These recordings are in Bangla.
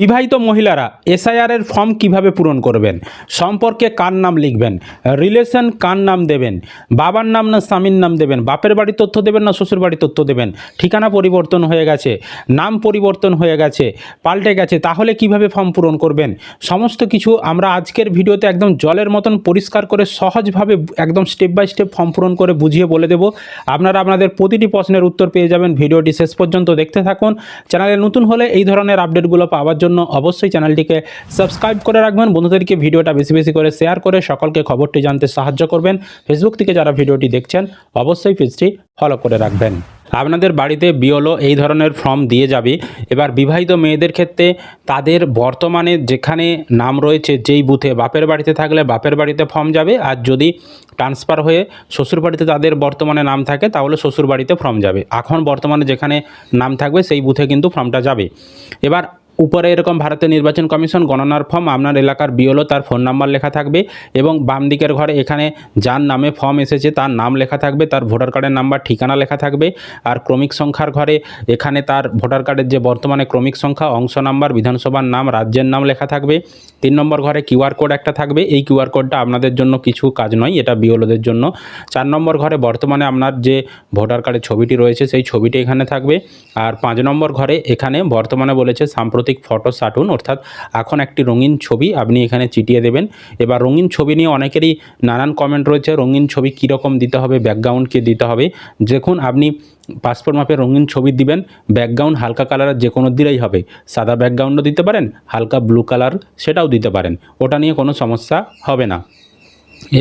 বিবাহিত মহিলারা এসআইআর এর ফর্ম কীভাবে পূরণ করবেন? সম্পর্কে কার নাম লিখবেন? রিলেশন কার নাম দেবেন? বাবার নাম না স্বামীর নাম দেবেন? বাপের বাড়ি তথ্য দেবেন না শ্বশুর বাড়ি তথ্য দেবেন? ঠিকানা পরিবর্তন হয়ে গেছে, নাম পরিবর্তন হয়ে গেছে, পাল্টে গেছে, তাহলে কীভাবে ফর্ম পূরণ করবেন? সমস্ত কিছু আমরা আজকের ভিডিওতে একদম জলের মতন পরিষ্কার করে সহজভাবে একদম স্টেপ বাই স্টেপ ফর্ম পূরণ করে বুঝিয়ে বলে দেব। আপনারা আপনাদের প্রতিটি প্রশ্নের উত্তর পেয়ে যাবেন। ভিডিওটি শেষ পর্যন্ত দেখতে থাকুন। চ্যানেলে নতুন হলে এই ধরনের আপডেটগুলো পাওয়ার জন্য অবশ্যই চ্যানেলটিকে সাবস্ক্রাইব করে রাখবেন। বন্ধুদেরকে ভিডিওটা বেশি বেশি করে শেয়ার করে সকলকে খবরটি জানতে সাহায্য করবেন। ফেসবুক থেকে যারা ভিডিওটি দেখছেন, অবশ্যই পেজটি ফলো করে রাখবেন। আপনাদের বাড়িতে বিওলো এই ধরনের ফর্ম দিয়ে যাবে। এবার বিবাহিত মেয়েদের ক্ষেত্রে তাদের বর্তমানে যেখানে নাম রয়েছে, যেই বুথে বাপের বাড়িতে থাকলে বাপের বাড়িতে ফর্ম যাবে। আর যদি ট্রান্সফার হয়ে শ্বশুর বাড়িতে তাদের বর্তমানে নাম থাকে, তাহলে শ্বশুর বাড়িতে ফর্ম যাবে। এখন বর্তমানে যেখানে নাম থাকবে, সেই বুথে কিন্তু ফর্মটা যাবে। এবার উপরে এরকম ভারতের নির্বাচন কমিশন গণনার ফর্ম, আপনার এলাকার বিওলো তার ফোন নাম্বার লেখা থাকবে এবং বাম দিকের ঘরে এখানে যার নামে ফর্ম এসেছে তার নাম লেখা থাকবে, তার ভোটার কার্ডের নাম্বার, ঠিকানা লেখা থাকবে আর ক্রমিক সংখ্যার ঘরে এখানে তার ভোটার কার্ডের যে বর্তমানে ক্রমিক সংখ্যা, অংশ নাম্বার, বিধানসভার নাম, রাজ্যের নাম লেখা থাকবে। তিন নম্বর ঘরে কিউআর কোড একটা থাকবে, এই কিউআর কোডটা আপনাদের জন্য কিছু কাজ নয়, এটা বিওলোদের জন্য। চার নম্বর ঘরে বর্তমানে আপনার যে ভোটার কার্ডের ছবিটি রয়েছে, সেই ছবিটি এখানে থাকবে। আর পাঁচ নম্বর ঘরে এখানে বর্তমানে বলেছে সাম্প্রতিক ফটো সাটুন, অর্থাৎ এখন একটি রঙিন ছবি, আপনি এখানে চিটিয়ে দেবেন। এবার রঙিন ছবি নিয়ে অনেকেরই নানান কমেন্ট রয়েছে, রঙিন ছবি কীরকম দিতে হবে ব্যাকগ্রাউন্ড কী দিতে হবে। দেখুন, আপনি পাসপোর্ট মাপের রঙিন ছবি দিবেন ব্যাকগ্রাউন্ড হালকা কালারের যে কোনো দিলেই হবে। সাদা ব্যাকগ্রাউন্ডও দিতে পারেন, হালকা ব্লু কালার সেটাও দিতে পারেন। ওটা নিয়ে কোনো সমস্যা হবে না।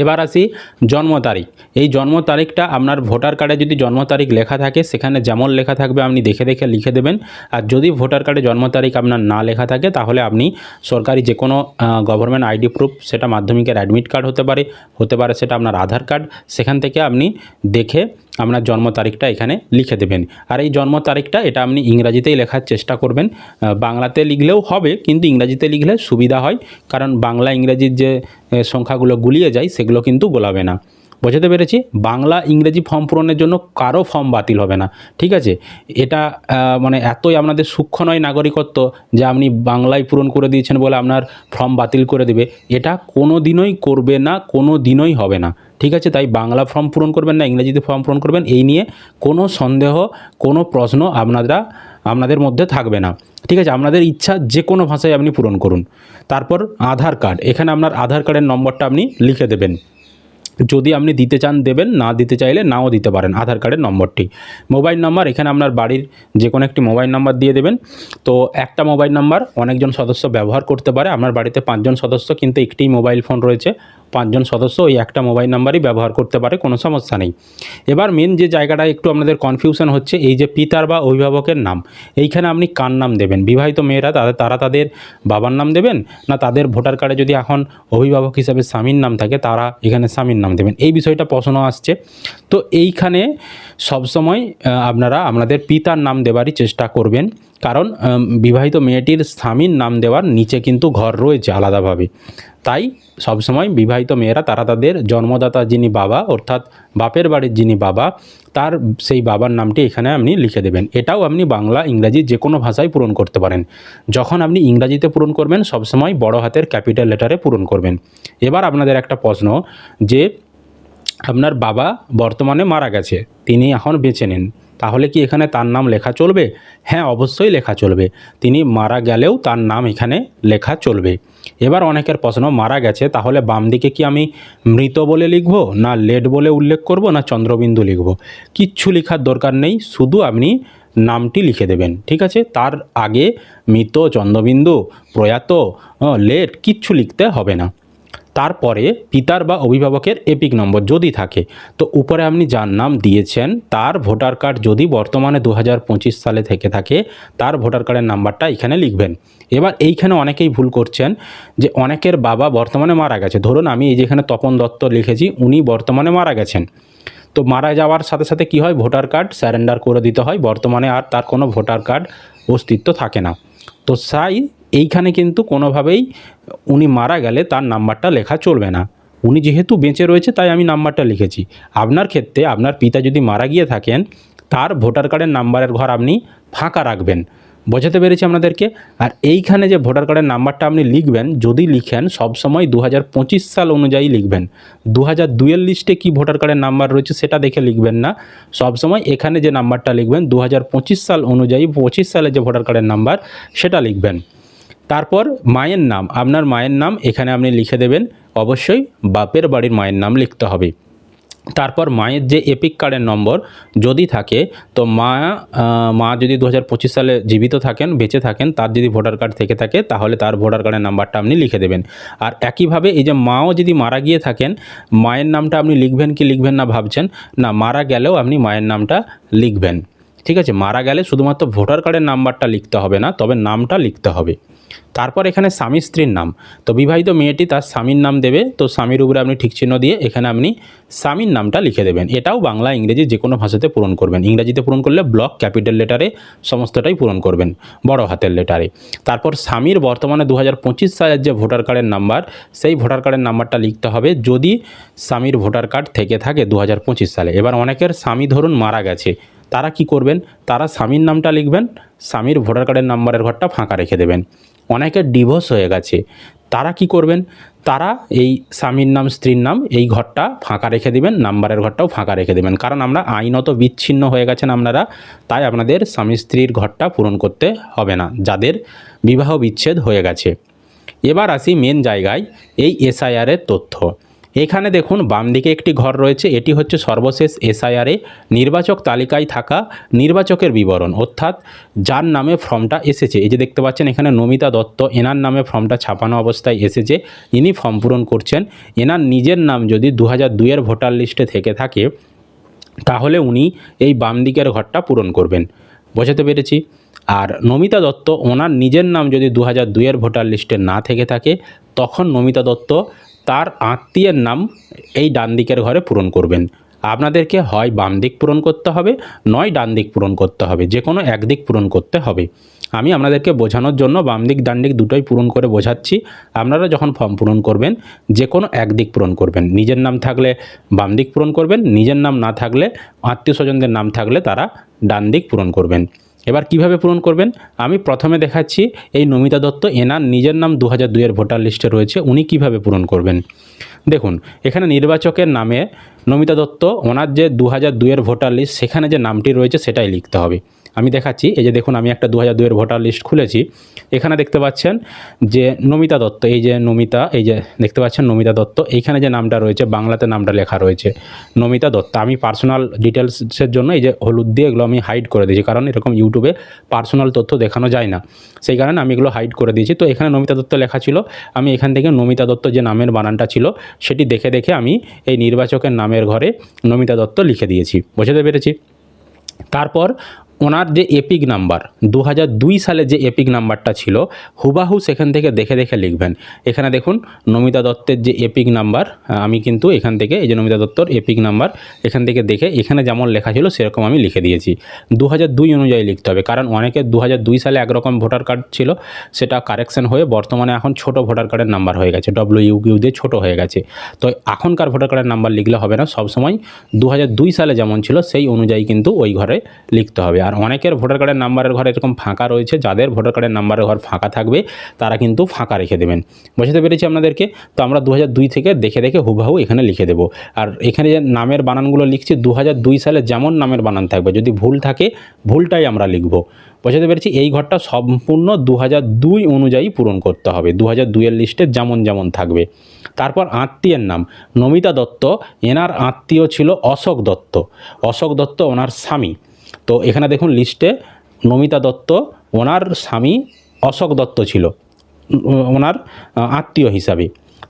এবার আসি জন্ম তারিখ। এই জন্ম তারিখটা আপনার ভোটার কার্ডে যদি জন্ম তারিখ লেখা থাকে, সেখানে যেমন লেখা থাকবে আপনি দেখে দেখে লিখে দেবেন। আর যদি ভোটার কার্ডে জন্ম তারিখ আপনার না লেখা থাকে, তাহলে আপনি সরকারি যে কোনো গভর্নমেন্ট আইডি প্রুফ সেটা মাধ্যমিকের অ্যাডমিট কার্ড হতে পারে হতে পারে সেটা আপনার আধার কার্ড সেখান থেকে আপনি দেখে আপনার জন্ম তারিখটা এখানে লিখে দেবেন। আর এই জন্ম তারিখটা এটা আপনি ইংরাজিতেই লেখার চেষ্টা করবেন। বাংলাতে লিখলেও হবে, কিন্তু ইংরাজিতে লিখলে সুবিধা হয়। কারণ বাংলা ইংরাজির যে সংখ্যাগুলো গুলিয়ে যায়, সেগুলো কিন্তু গোলাবে না। বোঝাতে পেরেছি? বাংলা ইংরেজি ফর্ম পূরণের জন্য কারও ফর্ম বাতিল হবে না। ঠিক আছে? এটা মানে এতই আপনাদের সূক্ষ্ম নয় নাগরিকত্ব যে আপনি বাংলায় পূরণ করে দিয়েছেন বলে আপনার ফর্ম বাতিল করে দেবে, এটা কোনো দিনই করবে না কোনো দিনই হবে না। ঠিক আছে? তাই বাংলা ফর্ম পূরণ করবেন না, ইংরেজিতে ফর্ম পূরণ করবেন, এই নিয়ে কোনো সন্দেহ, কোনো প্রশ্ন আপনারা আপনাদের মধ্যে থাকবে না। ঠিক আছে? আপনাদের ইচ্ছা যে কোনো ভাষায় আপনি পূরণ করুন। তারপর আধার কার্ড। এখানে আপনার আধার কার্ডের নম্বরটা আপনি লিখে দেবেন। যদি আপনি দিতে চান, দেবেন। না দিতে চাইলে নাও দিতে পারেন আধার কার্ডের নম্বরটি। মোবাইল নাম্বার, এখানে আপনার বাড়ির যে কোনো একটি মোবাইল নাম্বার দিয়ে দেবেন। তো একটা মোবাইল নাম্বার অনেকজন সদস্য ব্যবহার করতে পারে। আপনার বাড়িতে পাঁচজন সদস্য, কিন্তু একটি মোবাইল ফোন রয়েছে। পাঁচজন সদস্য ওই একটা মোবাইল নাম্বারই ব্যবহার করতে পারে, কোনো সমস্যা নেই। এবার মেন যে জায়গাটা একটু আপনাদের কনফিউশন হচ্ছে, এই যে পিতার বা অভিভাবকের নাম, এইখানে আপনি কার নাম দেবেন? বিবাহিত মেয়েরা, তাদের, তারা তাদের বাবার নাম দেবেন? না তাদের ভোটার কার্ডে যদি এখন অভিভাবক হিসাবে স্বামীর নাম থাকে, তারা এখানে স্বামীর নাম দেবেন? এই বিষয়টা প্রশ্ন আসছে। তো এইখানে সবসময় আপনারা আপনাদের পিতার নাম দেওয়ারই চেষ্টা করবেন। কারণ বিবাহিত মেয়েটির স্বামীর নাম দেওয়ার নিচে কিন্তু ঘর রয়েছে আলাদাভাবে। তাই সবসময় বিবাহিত মেয়েরা, তারা তাদের জন্মদাতা যিনি বাবা, অর্থাৎ বাপের বাড়ির যিনি বাবা, তার সেই বাবার নামটি এখানে আপনি লিখে দেবেন। এটাও আপনি বাংলা, ইংরাজি যে কোনো ভাষায় পূরণ করতে পারেন। যখন আপনি ইংরাজিতে পূরণ করবেন, সবসময় বড় হাতের ক্যাপিটাল লেটারে পূরণ করবেন। এবার আপনাদের একটা প্রশ্ন যে আপনার বাবা বর্তমানে মারা গেছে, তিনি এখন বেঁচে নেন, তাহলে কি এখানে তার নাম লেখা চলবে? হ্যাঁ অবশ্যই লেখা চলবে। তিনি মারা গেলেও তার নাম এখানে লেখা চলবে। এবার অনেকের প্রশ্ন, মারা গেছে, তাহলে বাম দিকে কি আমি মৃত বলে লিখব, না লেট বলে উল্লেখ করব, না চন্দ্রবিন্দু লিখব? কিচ্ছু লেখার দরকার নেই, শুধু আপনি নামটি লিখে দেবেন, ঠিক আছে? তার আগে মৃত, চন্দ্রবিন্দু, প্রয়াত লেট কিচ্ছু লিখতে হবে না। তারপরে পিতার বা অভিভাবকের এপিক নম্বর যদি থাকে, তো উপরে আপনি যার নাম দিয়েছেন, তার ভোটার কার্ড যদি বর্তমানে দু হাজার পঁচিশ সালে থেকে থাকে, তার ভোটার কার্ডের নাম্বারটা এখানে লিখবেন। এবার এইখানে অনেকেই ভুল করছেন যে অনেকের বাবা বর্তমানে মারা গেছে। ধরুন আমি এই যেখানে তপন দত্ত লিখেছি, উনি বর্তমানে মারা গেছেন। তো মারা যাওয়ার সাথে সাথে কি হয়? ভোটার কার্ড স্যারেন্ডার করে দিতে হয়। বর্তমানে আর তার কোনো ভোটার কার্ড অস্তিত্ব থাকে না। তো সাই এইখানে কিন্তু কোনোভাবেই উনি মারা গেলে তার নাম্বারটা লেখা চলবে না। উনি যেহেতু বেঁচে রয়েছে, তাই আমি নাম্বারটা লিখেছি। আপনার ক্ষেত্রে আপনার পিতা যদি মারা গিয়ে থাকেন, তার ভোটার কার্ডের নাম্বারের ঘর আপনি ফাঁকা রাখবেন। বোঝাতে পেরেছি আপনাদেরকে? আর এইখানে যে ভোটার কার্ডের নাম্বারটা আপনি লিখবেন, যদি লিখেন, সবসময় দু হাজার পঁচিশ সাল অনুযায়ী লিখবেন। দু হাজার দুইয়ের লিস্টে কী ভোটার কার্ডের নাম্বার রয়েছে সেটা দেখে লিখবেন না। সবসময় এখানে যে নাম্বারটা লিখবেন দু হাজার পঁচিশ সাল অনুযায়ী পঁচিশ সালে যে ভোটার কার্ডের নাম্বার, সেটা লিখবেন। তারপর মায়ের নাম, আপনার মায়ের নাম এখানে আপনি লিখে দেবেন, অবশ্যই বাপের বাড়ির মায়ের নাম লিখতে হবে। তারপর মায়ের যে এপিক কার্ডের নম্বর যদি থাকে, তো মা মা যদি দু হাজার পঁচিশ সালে জীবিত থাকেন, বেঁচে থাকেন, তার যদি ভোটার কার্ড থেকে থাকে, তাহলে তার ভোটার কার্ডের নাম্বারটা আপনি লিখে দেবেন। আর একইভাবে এই যে মাও যদি মারা গিয়ে থাকেন, মায়ের নামটা আপনি লিখবেন কি লিখবেন না ভাবছেন, না, মারা গেলেও আপনি মায়ের নামটা লিখবেন। ঠিক আছে? মারা গেলে শুধুমাত্র ভোটার কার্ডের নাম্বারটা লিখতে হবে না, তবে নামটা লিখতে হবে। তারপর এখানে স্বামী স্ত্রীর নাম। তো বিবাহিত মেয়েটি তার স্বামীর নাম দেবে। তো স্বামীর উপরে আপনি ঠিক চিহ্ন দিয়ে এখানে আপনি স্বামীর নামটা লিখে দেবেন। এটাও বাংলা, ইংরেজি যে কোনো ভাষাতে পূরণ করবেন। ইংরেজিতে পূরণ করলে ব্লক, ক্যাপিটাল লেটারে সমস্তটাই পূরণ করবেন, বড় হাতের লেটারে। তারপর স্বামীর বর্তমানে দু হাজার পঁচিশ সালের যে ভোটার কার্ডের নাম্বার, সেই ভোটার কার্ডের নাম্বারটা লিখতে হবে যদি স্বামীর ভোটার কার্ড থেকে থাকে দু হাজার পঁচিশ সালে। এবার অনেকের স্বামী ধরুন মারা গেছে। তারা কি করবেন? তারা স্বামীর নামটা লিখবেন, স্বামীর ভোটার কার্ডের নাম্বারের ঘরটা ফাঁকা রেখে দেবেন। অনেকের ডিভোর্স হয়ে গেছে। তারা কি করবেন? তারা এই স্বামীর নাম, স্ত্রীর নাম এই ঘরটা ফাঁকা রেখে দিবেন, নাম্বারের ঘরটাও ফাঁকা রেখে দেবেন। কারণ আমরা আইনত বিচ্ছিন্ন হয়ে গেছেন আপনারা, তাই আপনাদের স্বামী স্ত্রীর ঘরটা পূরণ করতে হবে না, যাদের বিবাহ বিচ্ছেদ হয়ে গেছে। এবার আসি মেন জায়গায়, এই এসআইআরের তথ্য। এখানে দেখুন বাম দিকে একটি ঘর রয়েছে, এটি হচ্ছে সর্বশেষ এসআইআরে নির্বাচক তালিকায় থাকা নির্বাচকের বিবরণ। অর্থাৎ যার নামে ফর্মটা এসেছে। এই যে দেখতে পাচ্ছেন, এখানে নমিতা দত্ত, এনার নামে ফর্মটা ছাপানো অবস্থায় এসেছে। ইনি ফর্ম পূরণ করছেন। এনার নিজের নাম যদি দু হাজার দুইয়ের ভোটার লিস্টে থেকে থাকে, তাহলে উনি এই বাম দিকের ঘরটা পূরণ করবেন। বোঝাতে পেরেছি? আর নমিতা দত্ত, ওনার নিজের নাম যদি দু হাজার দুইয়ের ভোটার লিস্টে না থেকে থাকে, তখন নমিতা দত্ত তার আত্মীয়ের নাম এই ডান দিকের ঘরে পূরণ করবেন। আপনাদেরকে হয় বাম দিক পূরণ করতে হবে, নয় ডান দিক পূরণ করতে হবে যে কোনো একদিক পূরণ করতে হবে। আমি আপনাদেরকে বোঝানোর জন্য বাম দিক, ডান দিক দুটোই পূরণ করে বোঝাচ্ছি। আপনারা যখন ফর্ম পূরণ করবেন যে কোনো একদিক পূরণ করবেন। নিজের নাম থাকলে বাম দিক পূরণ করবেন, নিজের নাম না থাকলে আত্মীয় স্বজনদের নাম থাকলে তারা ডান দিক পূরণ করবেন। এবার কীভাবে পূরণ করবেন? আমি প্রথমে দেখাচ্ছি এই নমিতা দত্ত, এনার নিজের নাম দু হাজার দুইয়ের ভোটার লিস্টে রয়েছে, উনি কীভাবে পূরণ করবেন? দেখুন, এখানে নির্বাচকের নামে নমিতা দত্ত, ওনার যে দু হাজার দুইয়ের ভোটার লিস্ট, সেখানে যে নামটি রয়েছে, সেটাই লিখতে হবে। আমি দেখাচ্ছি, এই যে দেখুন আমি একটা দু হাজার দুইয়ের ভোটার লিস্ট খুলেছি। এখানে দেখতে পাচ্ছেন যে নমিতা দত্ত, এই যে নমিতা, এই যে দেখতে পাচ্ছেন নমিতা দত্ত, এইখানে যে নামটা রয়েছে, বাংলাতে নামটা লেখা রয়েছে, নমিতা দত্ত। আমি পার্সোনাল ডিটেলসের জন্য এই যে হলুদ দিয়ে এগুলো আমি হাইড করে দিয়েছি, কারণ এরকম ইউটিউবে পার্সোনাল তথ্য দেখানো যায় না। সেই কারণে আমি এগুলো হাইড করে দিয়েছি। তো এখানে নমিতা দত্ত লেখা ছিল, আমি এখান থেকে নমিতা দত্ত যে নামের বানানটা ছিল, সেটি দেখে দেখে আমি এই নির্বাচকের নামের ঘরে নমিতা দত্ত লিখে দিয়েছি। বোঝাতে পেরেছি? তারপর ওনার যে এপিক নাম্বার দু দুই সালে যে এপিক নাম্বারটা ছিল, হুবাহু সেখান থেকে দেখে দেখে লিখবেন। এখানে দেখুন, নমিতা দত্তের যে এপিক নাম্বার আমি কিন্তু এখান থেকে, এই যে নমিতা দত্তর এপিক নাম্বার এখান থেকে দেখে এখানে যেমন লেখা ছিল, সেরকম আমি লিখে দিয়েছি। দু দুই অনুযায়ী লিখতে হবে, কারণ অনেকে দু দুই সালে একরকম ভোটার কার্ড ছিল, সেটা কারেকশন হয়ে বর্তমানে এখন ছোট ভোটার কার্ডের নাম্বার হয়ে গেছে ডব্লিউ ইউ কিউ দিয়ে ছোটো হয়ে গেছে। তো এখনকার ভোটার কার্ডের নাম্বার লিখলে হবে না, সবসময় দু সালে যেমন ছিল, সেই অনুযায়ী কিন্তু ওই ঘরে লিখতে হবে। আর অনেকের ভোটার কার্ডের নাম্বারের ঘর এরকম ফাঁকা রয়েছে, যাদের ভোটার কার্ডের নাম্বারের ঘর ফাঁকা থাকবে, তারা কিন্তু ফাঁকা রেখে দেবেন। বুঝতে পেরেছি আপনাদেরকে? তো আমরা দু থেকে দেখে দেখে হুবাহু এখানে লিখে দেবো। আর এখানে যে নামের বানানগুলো লিখছি দু সালে যেমন নামের বানান থাকবে, যদি ভুল থাকে, ভুলটাই আমরা লিখব। বোঝাতে পেরেছি, এই ঘরটা সম্পূর্ণ দু দুই অনুযায়ী পূরণ করতে হবে। দু হাজার লিস্টে যেমন যেমন থাকবে। তারপর আত্মীয়ের নাম, নমিতা দত্ত, এনার আত্মীয় ছিল অশোক দত্ত। অশোক দত্ত ওনার স্বামী। তো এখানে দেখুন লিস্টে নমিতা দত্ত, ওনার স্বামী অশোক দত্ত ছিল, ওনার আত্মীয় হিসাবে।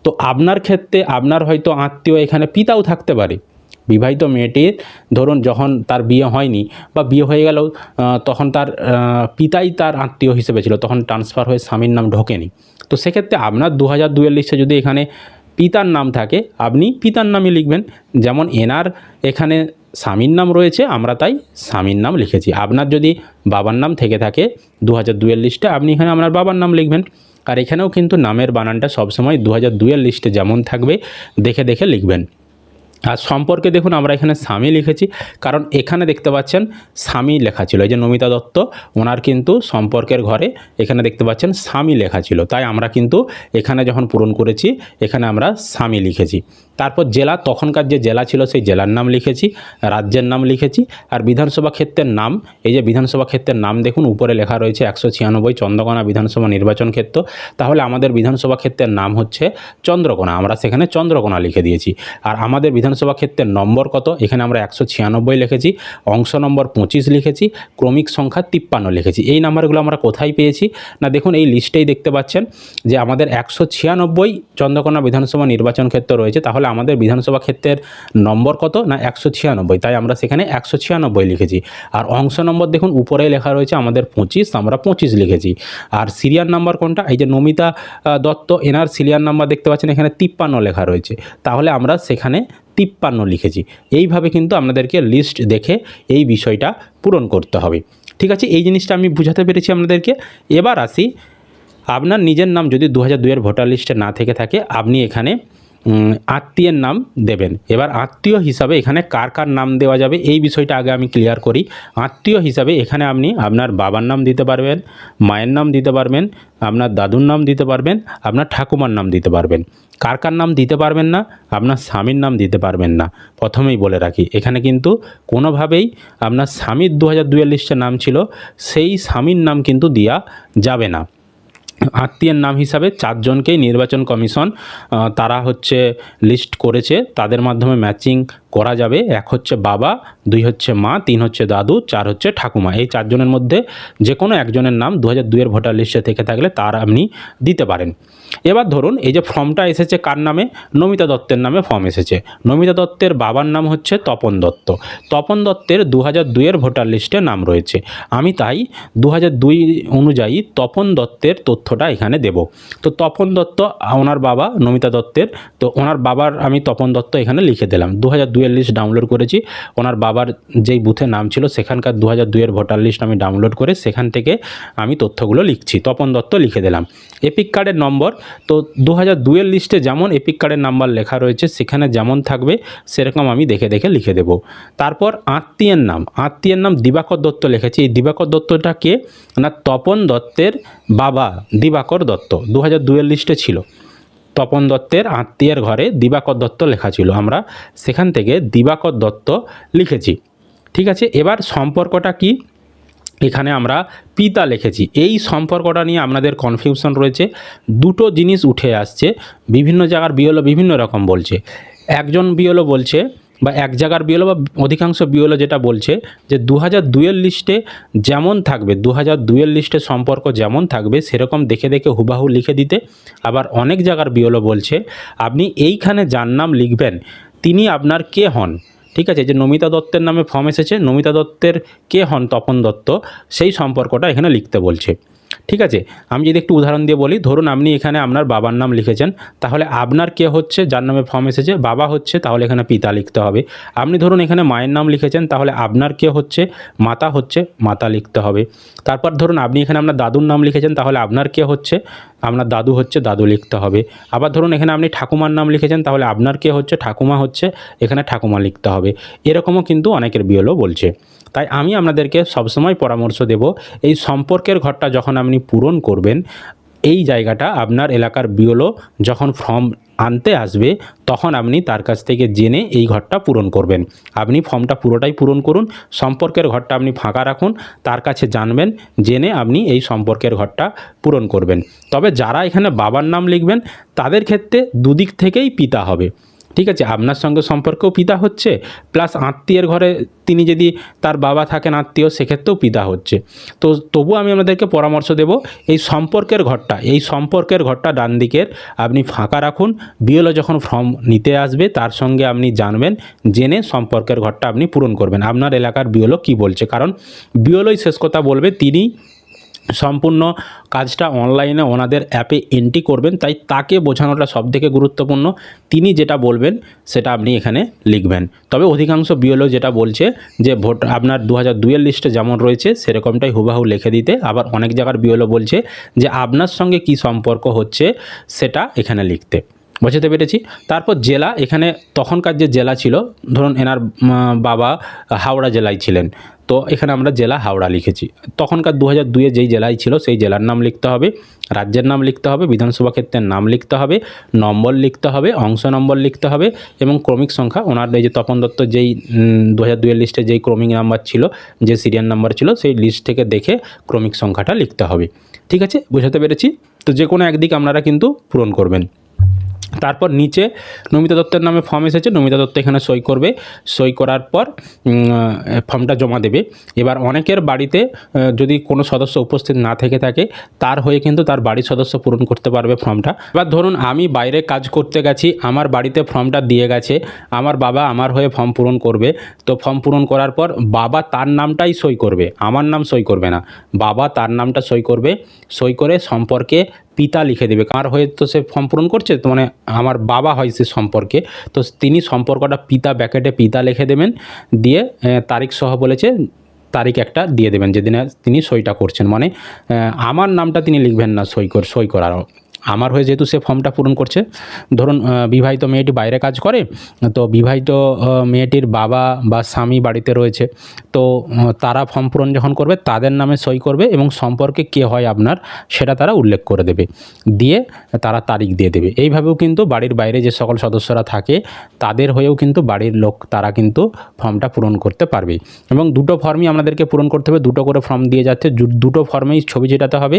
তো আপনার ক্ষেত্রে আপনার হয়তো আত্মীয় এখানে পিতাও থাকতে পারে। বিবাহিত মেয়েটির ধরুন যখন তার বিয়ে হয়নি বা বিয়ে হয়ে গেল তখন তার পিতাই তার আত্মীয় হিসেবে ছিল, তখন ট্রান্সফার হয়ে স্বামীর নাম ঢোকেনি। তো সেক্ষেত্রে আপনার দু হাজার দুয়ের লিস্টে যদি এখানে পিতার নাম থাকে, আপনি পিতার নামই লিখবেন। যেমন এনার এখানে স্বামীর নাম রয়েছে, আমরা তাই স্বামীর নাম লিখেছি। আপনার যদি বাবার নাম থেকে থাকে দু হাজার দুয়ের লিস্টে আপনি এখানে আপনার বাবার নাম লিখবেন। আর এখানেও কিন্তু নামের বানানটা সবসময় দু হাজার দুয়ের লিস্টে যেমন থাকবে, দেখে দেখে লিখবেন। আর সম্পর্কে দেখুন, আমরা এখানে স্বামী লিখেছি, কারণ এখানে দেখতে পাচ্ছেন স্বামী লেখা ছিল। এই যে নমিতা দত্ত, ওনার কিন্তু সম্পর্কের ঘরে এখানে দেখতে পাচ্ছেন স্বামী লেখা ছিল। তাই আমরা কিন্তু এখানে যখন পূরণ করেছি, এখানে আমরা স্বামী লিখেছি। তারপর জেলা, তখনকার যে জেলা ছিল সেই জেলার নাম লিখেছি, রাজ্যের নাম লিখেছি, আর বিধানসভা ক্ষেত্রের নাম, এই যে বিধানসভা ক্ষেত্রের নাম দেখুন, উপরে লেখা রয়েছে একশো ছিয়ানব্বই চন্দ্রকোনা বিধানসভা নির্বাচন ক্ষেত্র। তাহলে আমাদের বিধানসভা ক্ষেত্রের নাম হচ্ছে চন্দ্রকোনা, আমরা সেখানে চন্দ্রকোনা লিখে দিয়েছি। আর আমাদের বিধানসভা ক্ষেত্রের নম্বর কত? এখানে আমরা একশো ছিয়ানব্বই লিখেছি, অংশ নম্বর পঁচিশ লিখেছি, ক্রমিক সংখ্যা তিপ্পান্ন লিখেছি। এই নাম্বারগুলো আমরা কোথায় পেয়েছি? না, দেখুন, এই লিস্টেই দেখতে পাচ্ছেন যে আমাদের একশো ছিয়ানব্বই চন্দ্রকোনা বিধানসভা নির্বাচন ক্ষেত্র রয়েছে, তাহলে আমাদের বিধানসভা ক্ষেত্রের নম্বর কত? না, একশো ছিয়ানব্বই। তাই আমরা সেখানে একশো ছিয়ানব্বই লিখেছি। আর অংশ নম্বর দেখুন, উপরে লেখা রয়েছে আমাদের পঁচিশ, আমরা পঁচিশ লিখেছি। আর সিরিয়াল নাম্বার কোনটা? এই যে নমিতা দত্ত, এনার সিরিয়াল নাম্বার দেখতে পাচ্ছেন, এখানে তিপ্পান্ন লেখা রয়েছে। তাহলে আমরা সেখানে তিপ্পান্ন লিখেছি। এইভাবে কিন্তু আপনাদেরকে লিস্ট দেখে এই বিষয়টা পূরণ করতে হবে। ঠিক আছে? এই জিনিসটা আমি বুঝাতে পেরেছি আপনাদেরকে। এবার আসি। আপনার নিজের নাম যদি দু হাজার দুইয়ের ভোটার লিস্টে না থেকে থাকে, আপনি এখানে আত্মীয়ের নাম দেবেন। এবার আত্মীয় হিসাবে এখানে কার কার নাম দেওয়া যাবে এই বিষয়টা আগে আমি ক্লিয়ার করি। আত্মীয় হিসাবে এখানে আপনি আপনার বাবার নাম দিতে পারবেন, মায়ের নাম দিতে পারবেন, আপনার দাদুর নাম দিতে পারবেন, আপনার ঠাকুমার নাম দিতে পারবেন। কার কার নাম দিতে পারবেন না, আপনার স্বামীর নাম দিতে পারবেন না। প্রথমেই বলে রাখি, এখানে কিন্তু কোনোভাবেই আপনার স্বামীর দু হাজার নাম ছিল, সেই স্বামীর নাম কিন্তু দেওয়া যাবে না। আত্মীয়ের নাম হিসাবে চারজনকেই নির্বাচন কমিশন তারা হচ্ছে লিস্ট করেছে। তাদের মাধ্যমে ম্যাচিং করা যাবে। এক হচ্ছে বাবা, দুই হচ্ছে মা, তিন হচ্ছে দাদু, চার হচ্ছে ঠাকুমা। এই চারজনের মধ্যে যে কোনো একজনের নাম দু হাজার দুইয়ের ভোটার লিস্টে থেকে থাকলে তার আপনি দিতে পারেন। এবার ধরুন এই যে ফর্মটা এসেছে কার নামে? নমিতা দত্তের নামে ফর্ম এসেছে। নমিতা দত্তের বাবার নাম হচ্ছে তপন দত্ত। তপন দত্তের দু হাজার দুইয়ের ভোটার লিস্টে নাম রয়েছে। আমি তাই দু হাজার দুই অনুযায়ী তপন দত্তের তথ্যটা এখানে দেব। তো তপন দত্ত, ওনার বাবা নমিতা দত্তের, তো ওনার বাবার, আমি তপন দত্ত এখানে লিখে দিলাম। দু হাজার দুইয়ের লিস্ট ডাউনলোড করেছি। ওনার বাবার যেই বুথে নাম ছিল, সেখানকার দু হাজার দুইয়ের ভোটার লিস্ট আমি ডাউনলোড করে সেখান থেকে আমি তথ্যগুলো লিখছি। তপন দত্ত লিখে দিলাম। এপিক কার্ডের নম্বর তো দু হাজার দুইয়ের লিস্টে যেমন এপিক কার্ডের নাম্বার লেখা রয়েছে, সেখানে যেমন থাকবে, সেরকম আমি দেখে দেখে লিখে দেব। তারপর আত্মীয়ের নাম। আত্মীয়ের নাম দিবাকর দত্ত লিখেছি। এই দিবাকর দত্তটা কে? না, তপন দত্তের বাবা দিবাকর দত্ত। দু হাজার দুইয়ের লিস্টে ছিল। তপন দত্তের আত্মীয়ের ঘরে দিবাকর দত্ত লেখা ছিল। আমরা সেখান থেকে দিবাকর দত্ত লিখেছি। ঠিক আছে? এবার সম্পর্কটা কি? এখানে আমরা পিতা লিখেছি। এই সম্পর্কটা নিয়ে আপনাদের কনফিউশন রয়েছে। দুটো জিনিস উঠে আসছে। বিভিন্ন জায়গার বিওলো বিভিন্ন রকম বলছে। একজন বিওলো বলছে বা এক জায়গার বিওলো বা অধিকাংশ বিওলো যেটা বলছে যে দু হাজার দুয়ের লিস্টে যেমন থাকবে দু হাজার দুয়ের লিস্টে সম্পর্ক যেমন থাকবে, সেরকম দেখে দেখে হুবাহু লিখে দিতে। আবার অনেক জায়গার বিওলো বলছে, আপনি এইখানে যার নাম লিখবেন, তিনি আপনার কে হন? ঠিক আছে, যে নমিতা দত্তের নামে ফর্ম এসেছে, নমিতা দত্তের কে হন তপন দত্ত, সেই সম্পর্কটা এখানে লিখতে বলছে। ঠিক আছে, আমি যদি একটু উদাহরণ দিয়ে বলি, ধরুন আপনি এখানে আপনার বাবার নাম লিখেছেন, তাহলে আপনার কে হচ্ছে, যার নামে ফর্ম এসেছে, বাবা হচ্ছে, তাহলে এখানে পিতা লিখতে হবে। আপনি ধরুন এখানে মায়ের নাম লিখেছেন, তাহলে আপনার কে হচ্ছে, মাতা হচ্ছে, মাতা লিখতে হবে। তারপর ধরুন আপনি এখানে আপনার দাদুর নাম লিখেছেন, তাহলে আপনার কে হচ্ছে আপনার দাদু হচ্ছে, দাদু লিখতে হবে। আবার ধরুন এখানে আপনি ঠাকুমার নাম লিখেছেন, তাহলে আপনার কে হচ্ছে? ঠাকুমা হচ্ছে, এখানে ঠাকুমা লিখতে হবে। এরকমও কিন্তু অনেকের বিয়েলও বলছে। তাই আমি আপনাদেরকে সবসময় পরামর্শ দেব, এই সম্পর্কের ঘরটা যখন আপনি পূরণ করবেন, এই জায়গাটা আপনার এলাকার বিওলো যখন ফর্ম আনতে আসবে, তখন আপনি তার কাছ থেকে জেনে এই ঘরটা পূরণ করবেন। আপনি ফর্মটা পুরোটাই পূরণ করুন, সম্পর্কের ঘরটা আপনি ফাঁকা রাখুন, তার কাছে জানবেন, জেনে আপনি এই সম্পর্কের ঘরটা পূরণ করবেন। তবে যারা এখানে বাবার নাম লিখবেন, তাদের ক্ষেত্রে দুদিক থেকেই পিতা হবে। ঠিক আছে, আপনার সঙ্গে সম্পর্কেও পিতা হচ্ছে প্লাস আত্মীয়ের ঘরে তিনি যদি তার বাবা থাকেন আত্মীয়, সেক্ষেত্রেও পিতা হচ্ছে। তো তবু আমি আপনাদেরকে পরামর্শ দেব, এই সম্পর্কের ঘরটা, এই সম্পর্কের ঘরটা ডান দিকের, আপনি ফাঁকা রাখুন বিএলও যখন ফর্ম নিতে আসবে, তার সঙ্গে আপনি জানবেন, জেনে সম্পর্কের ঘরটা আপনি পূরণ করবেন। আপনার এলাকার বিএলও কী বলছে? কারণ বিএলওই শেষ কথা বলবে, তিনি সম্পূর্ণ কাজটা অনলাইনে ওনাদের অ্যাপে এন্ট্রি করবেন। তাই তাকে বোঝানোটা সব থেকে গুরুত্বপূর্ণ। তিনি যেটা বলবেন, সেটা আপনি এখানে লিখবেন। তবে অধিকাংশ বিএলও যেটা বলছে যে, ভোট, আপনার দু হাজার দুইয়ের লিস্টে যেমন রয়েছে, সেরকমটাই হুবাহু লিখে দিতে। আবার অনেক জায়গার বিএলও বলছে যে, আপনার সঙ্গে কি সম্পর্ক হচ্ছে, সেটা এখানে লিখতে। বোঝাতে পেরেছি। তারপর জেলা, এখানে তখনকার যে জেলা ছিল, ধরুন এনার বাবা হাওড়া জেলায় ছিলেন। তো এখানে আমরা জেলা হাওড়া লিখেছি। তখনকার দু হাজার দুয়ে যেই জেলায় ছিল, সেই জেলার নাম লিখতে হবে, রাজ্যের নাম লিখতে হবে, বিধানসভা ক্ষেত্রের নাম লিখতে হবে, নম্বর লিখতে হবে, অংশ নম্বর লিখতে হবে এবং ক্রমিক সংখ্যা, ওনার এই যে তপন দত্ত যেই দু হাজার দুয়ের লিস্টে যেই ক্রমিক নাম্বার ছিল, যে সিরিয়াল নাম্বার ছিল, সেই লিস্ট থেকে দেখে ক্রমিক সংখ্যাটা লিখতে হবে। ঠিক আছে? বোঝাতে পেরেছি? তো যে কোনো একদিক আপনারা কিন্তু পূরণ করবেন। তারপর নিচে নমিতা দত্তের নামে ফর্ম এসেছে, নমিতা দত্ত এখানে সই করবে। সই করার পর ফর্মটা জমা দেবে। এবার অনেকের বাড়িতে যদি কোনো সদস্য উপস্থিত না থেকে থাকে, তার হয়ে কিন্তু তার বাড়ির সদস্য পূরণ করতে পারবে ফর্মটা এবার ধরুন, আমি বাইরে কাজ করতে গেছি, আমার বাড়িতে ফর্মটা দিয়ে গেছে, আমার বাবা আমার হয়ে ফর্ম পূরণ করবে। তো ফর্ম পূরণ করার পর, বাবা তার নামটাই সই করবে, আমার নাম সই করবে না। বাবা তার নামটা সই করবে, সই করে সম্পর্কে পিতা লিখে দেবে। কার হয়ে তো সে ফর্ম পূরণ করছে? তো মানে আমার বাবা হয় সে সম্পর্কে। তো তিনি সম্পর্কটা পিতা ব্যাকেটে পিতা লিখে দেবেন, দিয়ে তারিখ সহ বলেছে, তারিখ একটা দিয়ে দেবেন, যেদিনে তিনি সইটা করছেন। মানে আমার নামটা তিনি লিখবেন না সই কর, সই করার আমার হয়ে যেহেতু সে ফর্মটা পূরণ করছে, ধরুন বিবাহিত মেয়েটি বাইরে কাজ করে, তো বিবাহিত মেয়েটির বাবা বা স্বামী বাড়িতে রয়েছে, তো তারা ফর্ম পূরণ যখন করবে, তাদের নামে সই করবে এবং সম্পর্কে কে হয় আপনার সেটা তারা উল্লেখ করে দেবে। দিয়ে তারা তারিখ দিয়ে দেবে। এইভাবেও কিন্তু বাড়ির বাইরে যে সকল সদস্যরা থাকে, তাদের হয়েও কিন্তু বাড়ির লোক তারা কিন্তু ফর্মটা পূরণ করতে পারবে। এবং দুটো ফর্মই আমাদেরকে পূরণ করতে হবে, দুটো করে ফর্ম দিয়ে যাচ্ছে দুটো ফর্মেই ছবি ছেটাতে হবে,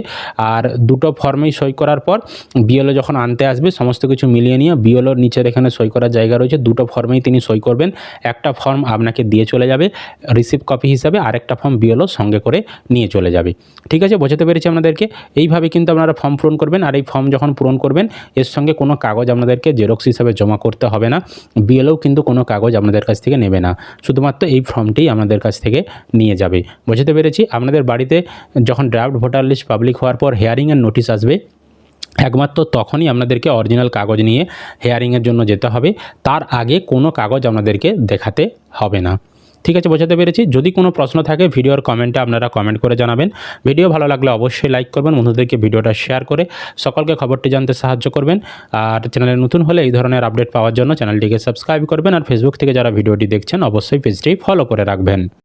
আর দুটো ফর্মেই সই করার পর বিএলও যখন আনতে আসবে, সমস্ত কিছু মিলিয়ে নিয়ে বিএলওর নিচের এখানে সই করার জায়গা রয়েছে। দুটো ফর্মেই তিনি সই করবেন। একটা ফর্ম আপনাকে দিয়ে চলে যাবে রিসিভ কপি হিসাবে আরেকটা ফর্ম বিএলও সঙ্গে করে নিয়ে চলে যাবে। ঠিক আছে? বোঝাতে পেরেছি আপনাদেরকে? এইভাবে কিন্তু আপনারা ফর্ম পূরণ করবেন আর এই ফর্ম যখন পূরণ করবেন, এর সঙ্গে কোনো কাগজ আপনাদেরকে জেরক্স হিসাবে জমা করতে হবে না। বিএলও কিন্তু কোনো কাগজ আপনাদের কাছ থেকে নেবে না। শুধুমাত্র এই ফর্মটিই আপনাদের কাছ থেকে নিয়ে যাবে। বোঝাতে পেরেছি? আপনাদের বাড়িতে যখন ড্রাফট ভোটার লিস্ট পাবলিক হওয়ার পর হেয়ারিংয়ের নোটিশ আসবে একমাত্র তখনই আপনাদেরকে অরিজিনাল কাগজ নিয়ে হেয়ারিংয়ের জন্য যেতে হবে। তার আগে কোনো কাগজ আপনাদেরকে দেখাতে হবে না। ঠিক আছে, বোঝাতে পেরেছি? যদি কোনো প্রশ্ন থাকে, ভিডিওর কমেন্টে আপনারা কমেন্ট করে জানাবেন। ভিডিও ভালো লাগলে অবশ্যই লাইক করবেন, বন্ধুদেরকে ভিডিওটা শেয়ার করে সকলকে খবরটি জানতে সাহায্য করবেন। আর চ্যানেলে নতুন হলে এই ধরনের আপডেট পাওয়ার জন্য চ্যানেলটিকে সাবস্ক্রাইব করবেন। আর ফেসবুক থেকে যারা ভিডিওটি দেখছেন, অবশ্যই পেজটি ফলো করে রাখবেন।